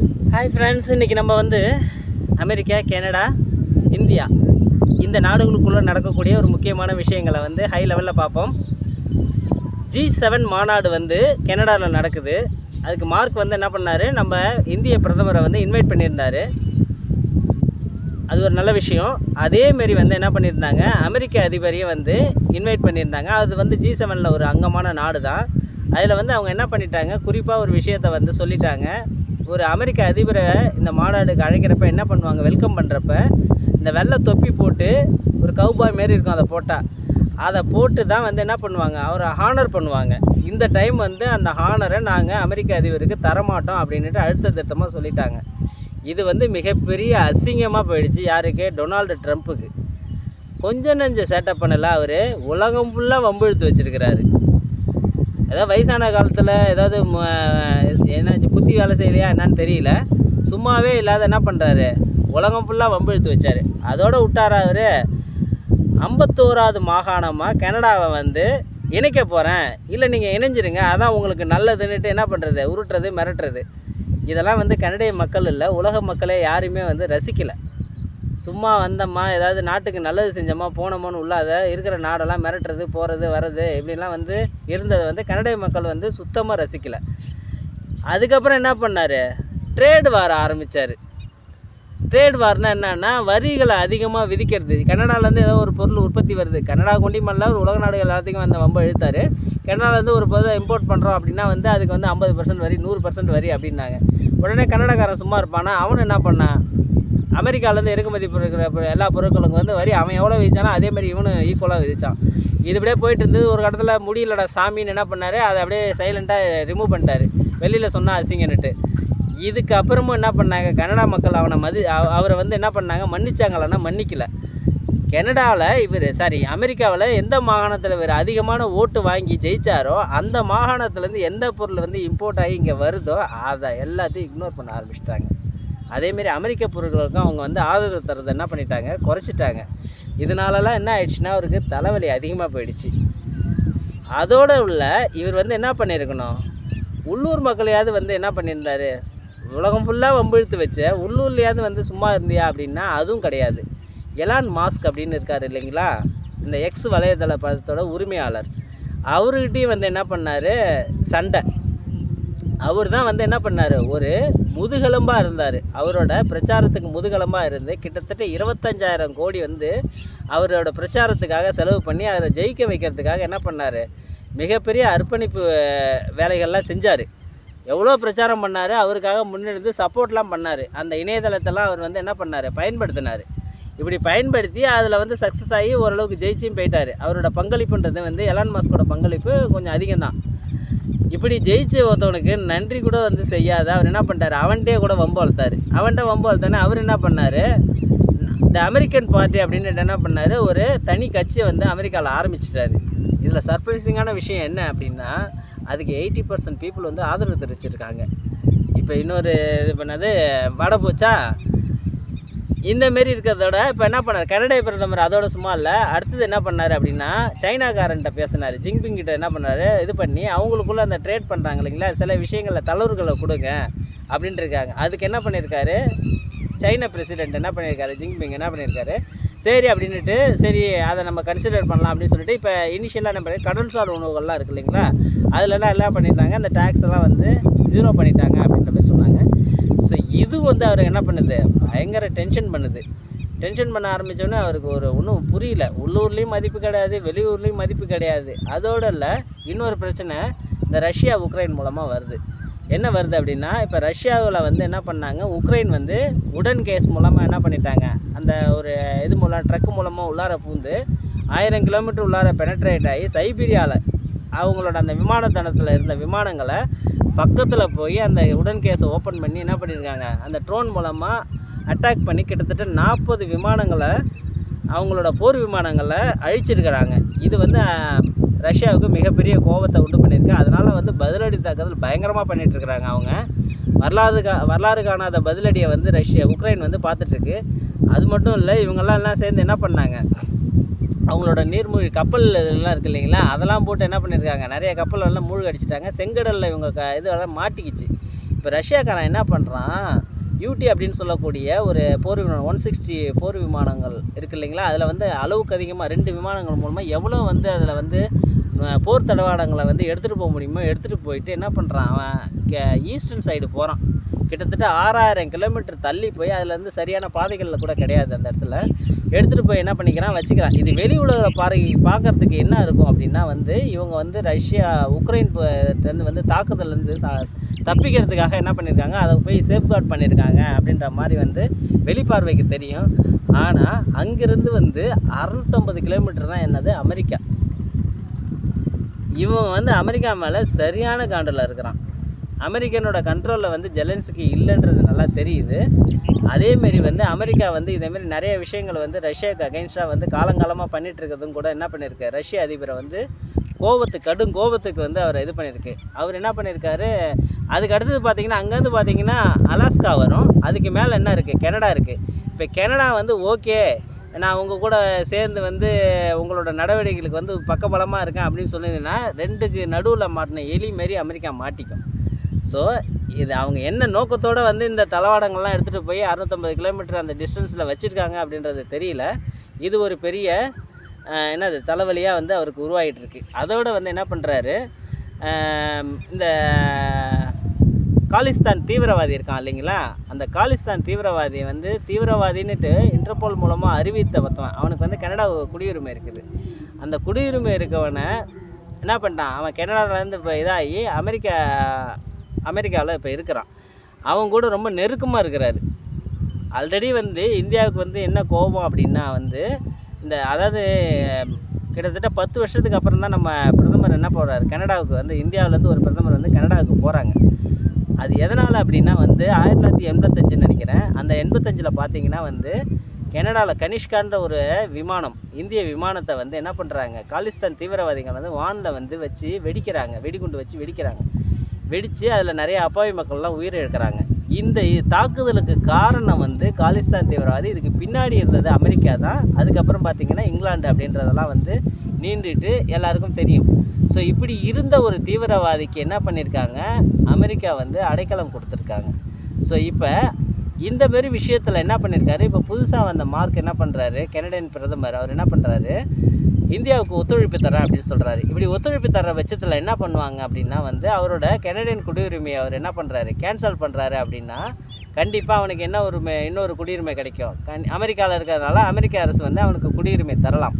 Hi friends இன்றைக்கி நம்ம வந்து அமெரிக்கா கனடா இந்தியா இந்த நாடுகளுக்குள்ளே நடக்கக்கூடிய ஒரு முக்கியமான விஷயங்களை வந்து ஹை லெவலில் பார்ப்போம். ஜி செவன் மாநாடு வந்து கனடாவில் நடக்குது. அதுக்கு மார்க் வந்து என்ன பண்ணார்? நம்ம இந்திய பிரதமரை வந்து இன்வைட் பண்ணியிருந்தார். அது ஒரு நல்ல விஷயம். அதேமாரி வந்து என்ன பண்ணியிருந்தாங்க? அமெரிக்க அதிபரையும் வந்து இன்வைட் பண்ணியிருந்தாங்க. அது வந்து ஜி செவனில் ஒரு அங்கமான நாடு தான் அதில் வந்து அவங்க என்ன பண்ணிட்டாங்க? குறிப்பாக ஒரு விஷயத்தை வந்து சொல்லிட்டாங்க. ஒரு அமெரிக்க அதிபரை இந்த மாநாடுக்கு அழைக்கிறப்ப என்ன பண்ணுவாங்க? வெல்கம் பண்ணுறப்ப இந்த வெள்ளை தொப்பி போட்டு ஒரு கவுபாய் மாரி இருக்கும் அதை போட்டால் அதை போட்டு தான் வந்து என்ன பண்ணுவாங்க? அவரை ஹானர் பண்ணுவாங்க. இந்த டைம் வந்து அந்த ஹானரை நாங்கள் அமெரிக்க அதிபருக்கு தரமாட்டோம் அப்படின்ட்டு அழுத்த திட்டமாக சொல்லிட்டாங்க. இது வந்து மிகப்பெரிய அசிங்கமாக போயிடுச்சு. யாருக்கு? டொனால்டு ட்ரம்ப்புக்கு. கொஞ்சம் நெஞ்ச சேட்டப் பண்ணல அவர். உலகம் ஃபுல்லாக வம்பு இழுத்து வச்சுருக்கிறாரு. ஏதாவது வயசான காலத்தில் ஏதாவது என்னாச்சு புத்தி வேலை செய்யலையா என்னன்னு தெரியல. சும்மாவே இல்லாத என்ன பண்ணுறாரு உலகம் ஃபுல்லாக வம்பு இழுத்து வச்சார். அதோட விட்டார் அவர்? ஐம்பத்தோராவது மாகாணமாக கனடாவை வந்து இணைக்க போகிறேன் இல்லை நீங்கள் இணைஞ்சிருங்க அதான் உங்களுக்கு நல்லதுன்னுட்டு என்ன பண்ணுறது உருட்டுறது மிரட்டுறது. இதெல்லாம் வந்து கனடிய மக்கள் இல்லை உலக மக்களே யாருமே வந்து ரசிக்கலை. சும்மா வந்தம்மா ஏதாவது நாட்டுக்கு நல்லது செஞ்சோமா போனோமோன்னு உள்ளாத இருக்கிற நாடெல்லாம் மிரட்டுறது போகிறது வர்றது இப்படிலாம் வந்து இருந்ததை வந்து கனடிய மக்கள் வந்து சுத்தமாக ரசிக்கலை. அதுக்கப்புறம் என்ன பண்ணார்? ட்ரேடு வார ஆரம்பித்தார் ட்ரேட் வார்னா என்னன்னா வரிகளை அதிகமாக விதிக்கிறது. கனடாலேருந்து ஏதோ ஒரு பொருள் உற்பத்தி வருது. கனடா கொண்டிமல்ல ஒரு உலக நாடுகள் எல்லாத்துக்கும் வந்து வம்ப இழுத்தாரு. கனடாலேருந்து ஒரு பொருளை இம்போர்ட் பண்ணுறோம் அப்படின்னா வந்து அதுக்கு வந்து ஐம்பது பர்சன்ட் வரி நூறு பர்சன்ட் வரி அப்படின்னாங்க. உடனே கன்னடக்காரன் சும்மா இருப்பானா. அவனு என்ன பண்ணான் அமெரிக்காலேருந்து இறக்குமதி இருக்கிற எல்லா பொருட்களுக்கும் வந்து வரி அவன் எவ்வளோ விதிச்சானோ அதே மாதிரி இவனும் ஈக்குவலாக விதிச்சான். இது இப்படியே போயிட்டு இருந்தது. ஒரு இடத்துல முடியலடா சாமின்னு என்ன பண்ணார்? அதை அப்படியே சைலண்ட்டாக ரிமூவ் பண்ணிட்டாரு. வெளியில் சொன்னால் அசிங்கன்னுட்டு. இதுக்கு அப்புறமும் என்ன பண்ணாங்க? கனடா மக்கள் அவனை மதி அவரை வந்து என்ன பண்ணாங்க? மன்னிச்சாங்களான்னா மன்னிக்கல. கனடாவில் இவர் சாரி அமெரிக்காவில் எந்த மாகாணத்தில் இவர் அதிகமான ஓட்டு வாங்கி ஜெயிச்சாரோ அந்த மாகாணத்துலேருந்து எந்த பொருள் வந்து இம்போர்ட் ஆகி இங்கே வருதோ அதை எல்லாத்தையும் இக்னோர் பண்ண ஆரம்பிச்சிட்டாங்க. அதேமாரி அமெரிக்க பொருட்களுக்கும் அவங்க வந்து ஆதரவு தரதை என்ன பண்ணிட்டாங்க? குறைச்சிட்டாங்க. இதனாலலாம் என்ன ஆயிடுச்சுன்னா அவருக்கு தலைவலி அதிகமாக போயிடுச்சு. அதோடு உள்ள இவர் வந்து என்ன பண்ணியிருக்கணும் உள்ளூர் மக்களையாவது வந்து என்ன பண்ணியிருந்தாரு? உலகம் ஃபுல்லாக வம்பிழுத்து வச்ச உள்ளூர்லையாவது வந்து சும்மா இருந்தியா அப்படின்னா அதுவும் கிடையாது. எலான் மாஸ்க் அப்படின்னு இருக்கார் இல்லைங்களா? இந்த எக்ஸ் வலைதள பதத்தோட உரிமையாளர். அவர்கிட்டையும் வந்து என்ன பண்ணார்? சண்டை. அவர் தான் வந்து என்ன பண்ணார்? ஒரு முதுகெலும்பாக இருந்தார். அவரோட பிரச்சாரத்துக்கு முதுகெலும்பாக இருந்து கிட்டத்தட்ட இருபத்தஞ்சாயிரம் கோடி வந்து அவரோட பிரச்சாரத்துக்காக செலவு பண்ணி அதை ஜெயிக்க வைக்கிறதுக்காக என்ன பண்ணார்? மிகப்பெரிய அர்ப்பணிப்பு வேலைகள்லாம் செஞ்சார். எவ்வளோ பிரச்சாரம் பண்ணார் அவருக்காக முன்னெடுத்து சப்போர்ட்லாம் பண்ணார். அந்த இணையதளத்தெல்லாம் அவர் வந்து என்ன பண்ணார் பயன்படுத்தினார். இப்படி பயன்படுத்தி அதில் வந்து சக்ஸஸ் ஆகி ஓரளவுக்கு ஜெயிச்சும் போயிட்டார். அவரோட பங்களிப்புன்றது வந்து எலான் மாஸ்கோட பங்களிப்பு கொஞ்சம் அதிகம்தான். இப்படி ஜெயிச்சு ஒருத்தவனுக்கு நன்றி கூட வந்து செய்யாத அவர் என்ன பண்ணிட்டார் அவன்கிட்டே கூட வம்பு வளர்த்தாரு. அவன்கிட்ட வம்பு வளர்த்தானே அவர் என்ன பண்ணார் இந்த அமெரிக்கன் பார்ட்டி அப்படின்ட்டு என்ன பண்ணார்? ஒரு தனி கட்சியை வந்து அமெரிக்காவில் ஆரம்பிச்சிட்டாரு. இதில் சர்ப்ரைசிங்கான விஷயம் என்ன அப்படின்னா அதுக்கு எயிட்டி பர்சன்ட் பீப்புள் வந்து ஆதரவு தெரிவிச்சிருக்காங்க. இப்போ இன்னொரு இது பண்ணது வடை போச்சா? இந்த மாரி இருக்கிறதோட இப்போ என்ன பண்ணார்? கனடிய பிரதமர் அதோட சும்மா இல்லை. அடுத்தது என்ன பண்ணார் அப்படின்னா சைனாக்காரன்ட்ட பேசினார். ஜிங்பிங் கிட்ட என்ன பண்ணார்? இது பண்ணி அவங்களுக்குள்ள அந்த ட்ரேட் பண்ணுறாங்க இல்லைங்களா? சில விஷயங்களில் தளர்வுகளை கொடுங்க அப்படின்ட்டு இருக்காங்க. அதுக்கு என்ன பண்ணியிருக்காரு சைனா பிரசிடென்ட் என்ன பண்ணியிருக்காரு? ஜிங்பிங் என்ன பண்ணியிருக்காரு? சரி அப்படின்னுட்டு சரி அதை நம்ம கன்சிடர் பண்ணலாம் அப்படின்னு சொல்லிட்டு இப்போ இனிஷியலாக நம்ம கடல்சார் உணவுகள்லாம் இருக்கு இல்லைங்களா? அதிலலாம் எல்லாம் பண்ணிட்டாங்க. அந்த டேக்ஸ் எல்லாம் வந்து ஜீரோ பண்ணிட்டாங்க அப்படின்ற மாதிரி சொன்னாங்க. ஸோ இது வந்து அவர் என்ன பண்ணுது? பயங்கர டென்ஷன் பண்ணுது. டென்ஷன் பண்ண ஆரம்பித்தோடனே அவருக்கு ஒரு ஒன்றும் புரியல. உள்ளூர்லேயும் மதிப்பு கிடையாது வெளியூர்லேயும் மதிப்பு கிடையாது. அதோடு இல்லை இன்னொரு பிரச்சனை இந்த ரஷ்யா உக்ரைன் மூலமாக வருது. என்ன வருது அப்படின்னா இப்போ ரஷ்யாவில் வந்து என்ன பண்ணாங்க உக்ரைன் வந்து உடன் கேஸ் மூலமாக என்ன பண்ணிட்டாங்க அந்த ஒரு இது மூலம் ட்ரக் மூலமாக உள்ளார பூந்து ஆயிரம் கிலோமீட்டர் உள்ளார பெனட்ரேட் ஆகி சைபீரியாவில் அவங்களோட அந்த விமானத்தளத்தில் இருந்த விமானங்களை பக்கத்தில் போய் அந்த உடன் கேஸை ஓப்பன் பண்ணி என்ன பண்ணியிருக்காங்க அந்த ட்ரோன் மூலமாக அட்டாக் பண்ணி கிட்டத்தட்ட நாற்பது விமானங்களை அவங்களோட போர் விமானங்களை அழிச்சிருக்கிறாங்க. இது வந்து ரஷ்யாவுக்கு மிகப்பெரிய கோபத்தை உண்டு பண்ணியிருக்கு. அதனால் வந்து பதிலடி தாக்குதல் பயங்கரமாக பண்ணிகிட்ருக்குறாங்க இருக்கிறாங்க அவங்க. வரலாறு கா வரலாறு காணாத பதிலடியை வந்து ரஷ்யா உக்ரைன் வந்து பார்த்துட்ருக்கு அது மட்டும் இல்லை இவங்கெல்லாம் எல்லாம் சேர்ந்து என்ன பண்ணாங்க? அவங்களோட நீர்மூழ்கி கப்பல் இதெல்லாம் இருக்கு இல்லைங்களா? அதெல்லாம் போட்டு என்ன பண்ணியிருக்காங்க? நிறைய கப்பல் எல்லாம் மூழ்கி அடிச்சிட்டாங்க செங்கடலில் இவங்க க இதெல்லாம் மாட்டிக்கிச்சு. இப்போ ரஷ்யாக்காரன் என்ன பண்ணுறான் யூடி அப்படின்னு சொல்லக்கூடிய ஒரு போர் விமானம் ஒன் சிக்ஸ்டி போர் விமானங்கள் இருக்கு இல்லைங்களா? அதில் வந்து அளவுக்கு அதிகமாக ரெண்டு விமானங்கள் மூலமாக எவ்வளோ வந்து அதில் வந்து போர் தடவாடங்களை வந்து எடுத்துகிட்டு போக முடியுமோ எடுத்துகிட்டு போயிட்டு என்ன பண்ணுறான் அவன்? கே- ஈஸ்டர்ன் சைடு போகிறான் கிட்டத்தட்ட ஆறாயிரம் கிலோமீட்டர் தள்ளி போய் அதில் வந்து சரியான பாதைகளில் கூட கிடையாது அந்த இடத்துல. எடுத்துகிட்டு போய் என்ன பண்ணிக்கிறான்? வச்சுக்கிறான். இது வெளி உலக பாறை பார்க்கறதுக்கு என்ன இருக்கும் அப்படின்னா வந்து இவங்க வந்து ரஷ்யா உக்ரைன் ப- வந்து தாக்குதல்லேருந்து தப்பிக்கிறதுக்காக என்ன பண்ணியிருக்காங்க அதை போய் சேஃப்கார்ட் பண்ணியிருக்காங்க அப்படின்ற மாதிரி வந்து வெளிப்பார்வைக்கு தெரியும். ஆனால் அங்கேருந்து வந்து அறுநூத்தம்பது கிலோமீட்டர் தான் என்னது? அமெரிக்கா. இவன் வந்து அமெரிக்கா மேலே சரியான காண்டில் இருக்கிறான். அமெரிக்கனோட கண்ட்ரோலில் வந்து ஜெலன்ஸ்கி இல்லைன்றது நல்லா தெரியுது. அதேமாரி வந்து அமெரிக்கா வந்து இதேமாரி நிறைய விஷயங்கள் வந்து ரஷ்யாவுக்கு அகைன்ஸ்டாக வந்து காலங்காலமாக பண்ணிட்டு இருக்கிறதும் கூட என்ன பண்ணியிருக்கு ரஷ்ய அதிபரை வந்து கோபத்து கடும் கோபத்துக்கு வந்து அவர் இது பண்ணியிருக்கு அவர் என்ன பண்ணியிருக்காரு அதுக்கு அடுத்தது பார்த்திங்கன்னா அங்கேருந்து பார்த்தீங்கன்னா அலாஸ்கா வரும். அதுக்கு மேலே என்ன இருக்குது கெனடா இருக்குது இப்போ கனடா வந்து ஓகே நான் உங்கள் கூட சேர்ந்து வந்து உங்களோட நடவடிக்கைகளுக்கு வந்து பக்கபலமாக இருக்கேன் அப்படின்னு சொன்னீங்கன்னா ரெண்டுக்கு நடுவில் மாட்டின எலி மாரி அமெரிக்கா மாட்டிக்கும். ஸோ இது அவங்க என்ன நோக்கத்தோடு வந்து இந்த தளவாடங்கள்லாம் எடுத்துகிட்டு போய் அறுநூத்தம்பது கிலோமீட்டர் அந்த டிஸ்டன்ஸில் வச்சுருக்காங்க அப்படின்றது தெரியல. இது ஒரு பெரிய என்னது தலைவலியாக வந்து அவருக்கு உருவாகிட்டு இருக்கு. அதோடு வந்து என்ன பண்ணுறாரு இந்த காலிஸ்தான் தீவிரவாதி இருக்கான் இல்லைங்களா? அந்த காலிஸ்தான் தீவிரவாதி வந்து தீவிரவாதின்னுட்டு இன்டர்போல் மூலமாக அறிவித்த ஒருத்தவன் அவனுக்கு வந்து கனடா குடியுரிமை இருக்குது. அந்த குடியுரிமை இருக்கவனை என்ன பண்ணிட்டான்? அவன் கனடாவிலேருந்து இப்போ இதாகி அமெரிக்கா அமெரிக்காவில் இப்போ இருக்கிறான். அவன் கூட ரொம்ப நெருக்கமாக இருக்கிறாரு. ஆல்ரெடி வந்து இந்தியாவுக்கு வந்து என்ன கோபம் அப்படின்னா வந்து இந்த அதாவது கிட்டத்தட்ட பத்து வருஷத்துக்கு அப்புறம் தான் நம்ம பிரதமர் என்ன போகிறாரு கனடாவுக்கு வந்து இந்தியாவிலேருந்து ஒரு பிரதமர் வந்து கனடாவுக்கு போகிறாங்க அது எதனால் அப்படின்னா வந்து ஆயிரத்தி தொள்ளாயிரத்தி எண்பத்தஞ்சுன்னு நினைக்கிறேன். அந்த எண்பத்தஞ்சில் பார்த்தீங்கன்னா வந்து கனடாவில் கனிஷ்கான்ற ஒரு விமானம் இந்திய விமானத்தை வந்து என்ன பண்ணுறாங்க காலிஸ்தான் தீவிரவாதிகள் வந்து வானில் வந்து வச்சு வெடிக்கிறாங்க வெடிகுண்டு வச்சு வெடிக்கிறாங்க. வெடித்து அதில் நிறைய அப்பாவி மக்கள்லாம் உயிரிழக்கிறாங்க இந்த தாக்குதலுக்கு காரணம் வந்து காலிஸ்தான் தீவிரவாதி. இதுக்கு பின்னாடி இருந்தது அமெரிக்கா தான். அதுக்கப்புறம் பார்த்தீங்கன்னா இங்கிலாந்து அப்படின்றதெல்லாம் வந்து நீண்டுட்டு எல்லாருக்கும் தெரியும். ஸோ இப்படி இருந்த ஒரு தீவிரவாதிக்கு என்ன பண்ணியிருக்காங்க அமெரிக்கா வந்து அடைக்கலம் கொடுத்துருக்காங்க. ஸோ இப்போ இந்த மாரி விஷயத்தில் என்ன பண்ணியிருக்காரு இப்போ புதுசாக வந்த மார்க் என்ன பண்ணுறாரு கெனடியன் பிரதமர் அவர் என்ன பண்ணுறாரு இந்தியாவுக்கு ஒத்துழைப்பு தரேன் அப்படின்னு சொல்கிறாரு இப்படி ஒத்துழைப்பு தர பட்சத்தில் என்ன பண்ணுவாங்க அப்படின்னா வந்து அவரோட கெனடியன் குடியுரிமையை அவர் என்ன பண்ணுறாரு கேன்சல் பண்ணுறாரு அப்படின்னா கண்டிப்பாக அவனுக்கு என்ன உரிமை இன்னொரு குடியுரிமை கிடைக்கும். கண் அமெரிக்காவில் இருக்கிறதுனால அமெரிக்க அரசு வந்து அவனுக்கு குடியுரிமை தரலாம்.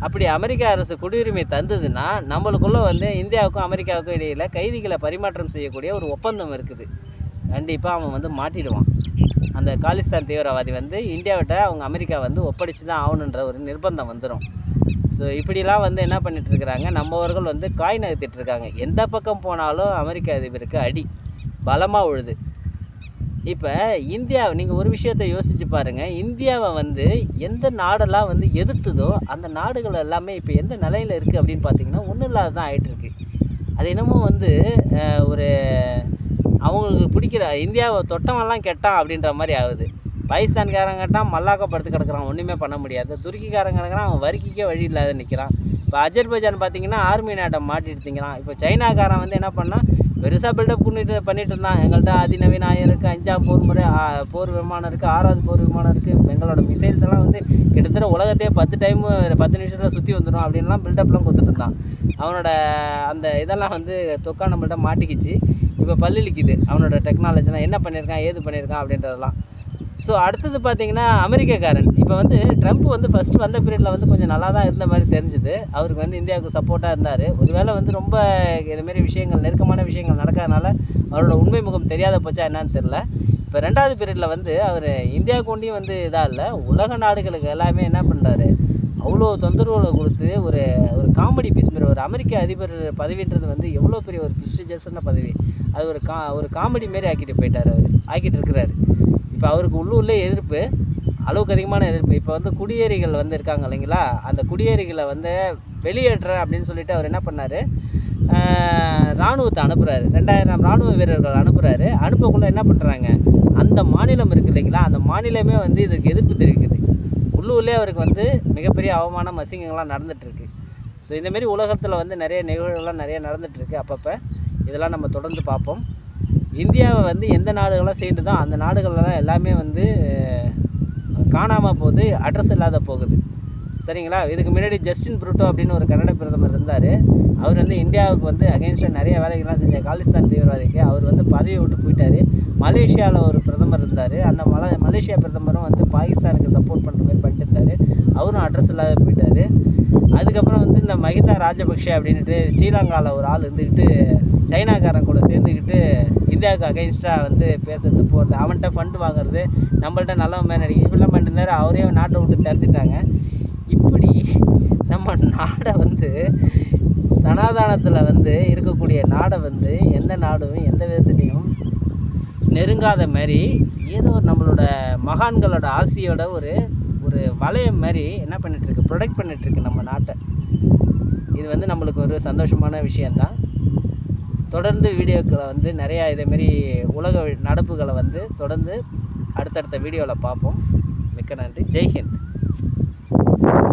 அப்படி அமெரிக்க அரசு குடியுரிமை தந்ததுன்னா நம்மளுக்குள்ளே வந்து இந்தியாவுக்கும் அமெரிக்காவுக்கும் இடையில் கைதிகளை பரிமாற்றம் செய்யக்கூடிய ஒரு ஒப்பந்தம் இருக்குது. கண்டிப்பாக அவன் வந்து மாட்டிடுவான். அந்த காலிஸ்தான் தீவிரவாதி வந்து இந்தியாவிட்ட அவங்க அமெரிக்கா வந்து ஒப்படைச்சு தான் ஆகணுன்ற ஒரு நிர்பந்தம் வந்துடும் ஸோ இப்படிலாம் வந்து என்ன பண்ணிகிட்ருக்கிறாங்க நம்மவர்கள் வந்து காய் நகர்த்திட்டு இருக்காங்க எந்த பக்கம் போனாலும் அமெரிக்க அதிபருக்கு அடி பலமாக உழுது. இப்போ இந்தியா நீங்கள் ஒரு விஷயத்தை யோசிச்சு பாருங்கள் இந்தியாவை வந்து எந்த நாடெல்லாம் வந்து எதிர்த்துதோ அந்த நாடுகள் எல்லாமே இப்போ எந்த நிலையில் இருக்குது அப்படின்னு பார்த்தீங்கன்னா ஒன்றும் இல்லாததான் தான் ஆகிட்டுருக்கு அது என்னமோ வந்து ஒரு அவங்களுக்கு பிடிக்கிற இந்தியாவை தொட்டவெல்லாம் கெட்டான் அப்படின்ற மாதிரி ஆகுது. பாகிஸ்தான்காரன் கேட்டான் மல்லாக்க படுத்து கிடக்குறான். ஒன்றுமே பண்ண முடியாது. துருக்கிக்காரன் கிடக்குறான் அவன் வரிக்கிக்கே வழி இல்லாத நிற்கிறான் இப்போ அஜர்பைஜான் பார்த்தீங்கன்னா ஆர்மி நாட்டை மாட்டிட்டு திங்கிறான் இப்போ சைனாக்காரன் வந்து என்ன பண்ணால் பெருசாக பில்டப் பண்ணிட்டு பண்ணிட்டு இருந்தான். எங்கள்கிட்ட அதிநவீன ஆயிரம் இருக்குது அஞ்சாம் போர் முறை போர் விமானம் இருக்குது ஆறாவது போர் விமானம் இருக்குது எங்களோட மிசைல்ஸ் எல்லாம் வந்து கிட்டத்தட்ட உலகத்தையே பத்து டைம் பத்து நிமிஷத்தில் சுற்றி வந்துடும் அப்படின்லாம் பில்டப்லாம் கொடுத்துட்டு இருந்தான். அவனோட அந்த இதெல்லாம் வந்து தொக்கா நம்மள்ட்ட மாட்டிக்கிச்சு. இப்போ பல்லிழிக்குது அவனோட டெக்னாலஜிலாம் என்ன பண்ணியிருக்கான் ஏது பண்ணியிருக்கான் அப்படின்றதெல்லாம். ஸோ அடுத்தது பார்த்தீங்கன்னா அமெரிக்காக்காரன். இப்போ வந்து ட்ரம்ப் வந்து ஃபஸ்ட்டு வந்த பீரியடில் வந்து கொஞ்சம் நல்லா தான் இருந்த மாதிரி தெரிஞ்சுது. அவருக்கு வந்து இந்தியாவுக்கு சப்போர்ட்டாக இருந்தார். ஒருவேளை வந்து ரொம்ப இதுமாரி விஷயங்கள் நெருக்கமான விஷயங்கள் நடக்காதனால அவரோட உண்மை முகம் தெரியாத போச்சா என்னன்னு தெரில இப்போ ரெண்டாவது பீரியடில் வந்து அவர் இந்தியா கொண்டியும் வந்து இதாக இல்லை உலக நாடுகளுக்கு எல்லாமே என்ன பண்ணுறாரு அவ்வளோ தொந்தரவுகளை கொடுத்து ஒரு ஒரு காமெடி பீஸ் மாதிரி ஒரு அமெரிக்க அதிபர் பதவின்றது வந்து எவ்வளோ பெரிய ஒரு ப்ரிஸ்டிஜியஸான பதவி. அது ஒரு கா ஒரு காமெடி மாரி ஆக்கிட்டு போயிட்டார் அவர் ஆக்கிட்டு இருக்கிறாரு. இப்போ அவருக்கு உள்ளூர்லேயே எதிர்ப்பு அளவுக்கு அதிகமான எதிர்ப்பு. இப்போ வந்து குடியேறிகள் வந்து இருக்காங்க இல்லைங்களா? அந்த குடியேறிகளை வந்து வெளியேற்ற அப்படின்னு சொல்லிட்டு அவர் என்ன பண்ணார்? இராணுவத்தை அனுப்புகிறாரு ரெண்டாயிரம் இராணுவ வீரர்கள் அனுப்புகிறாரு அனுப்பக்குள்ளே என்ன பண்ணுறாங்க அந்த மாநிலம் இருக்குது இல்லைங்களா? அந்த மாநிலமே வந்து இதுக்கு எதிர்ப்பு தெரிவிக்குது. உள்ளூர்லேயே அவருக்கு வந்து மிகப்பெரிய அவமானம் அசிங்கங்கள்லாம் நடந்துகிட்ருக்கு ஸோ இந்தமாரி உலகத்தில் வந்து நிறைய நிகழ்வுகள்லாம் நிறைய நடந்துகிட்ருக்கு அப்பப்போ இதெல்லாம் நம்ம தொடர்ந்து பார்ப்போம். இந்தியாவை வந்து எந்த நாடுகளாக சேர்ந்துதோ அந்த நாடுகள்லாம் எல்லாமே வந்து காணாமல் போகுது அட்ரஸ் இல்லாத போகுது. சரிங்களா? இதுக்கு முன்னாடி ஜஸ்டின் புருட்டோ அப்படின்னு ஒரு கன்னட பிரதமர் இருந்தார். அவர் வந்து இந்தியாவுக்கு வந்து அகேன்ஸ்டாக நிறைய வேலைகள்லாம் செஞ்ச காலிஸ்தான் தீவிரவாதிக்கு. அவர் வந்து பதவியை விட்டு போயிட்டார். மலேசியாவில் ஒரு பிரதமர் இருந்தார். அந்த மல மலேசியா பிரதமரும் வந்து பாகிஸ்தானுக்கு சப்போர்ட் பண்ணுற மாதிரி பண்ணிட்டு இருந்தார். அவரும் அட்ரஸ் இல்லாத போயிட்டார். அதுக்கப்புறம் வந்து இந்த மஹிந்தா ராஜபக்ஷ அப்படின்ட்டு ஸ்ரீலங்காவில் ஒரு ஆள் இருந்துக்கிட்டு சைனாக்காரன் கூட சேர்ந்துக்கிட்டு இந்தியாவுக்கு அகைன்ஸ்டாக வந்து பேசுறது போகிறது அவன்கிட்ட ஃபண்டு வாங்குறது நம்மள்ட்ட நல்லவன் நடிகை இப்படிலாம் பண்ணிருந்தாரு அவரே நாட்டை விட்டு தடுத்துட்டாங்க. இப்படி நம்ம நாடை வந்து சனாதானத்தில் வந்து இருக்கக்கூடிய நாடை வந்து எந்த நாடும் எந்த விதத்துலேயும் நெருங்காத மாதிரி ஏதோ நம்மளோட மகான்களோட ஆசையோட ஒரு ஒரு வளையம் மாதிரி என்ன பண்ணிகிட்ருக்கு ப்ரொடெக்ட் பண்ணிகிட்ருக்கு நம்ம நாட்டை. இது வந்து நம்மளுக்கு ஒரு சந்தோஷமான விஷயந்தான் தொடர்ந்து வீடியோக்களை வந்து நிறையா இதேமாரி உலக நடப்புகளை வந்து தொடர்ந்து அடுத்தடுத்த வீடியோவில் பார்ப்போம். மிக்க நன்றி. ஜெய்ஹிந்த்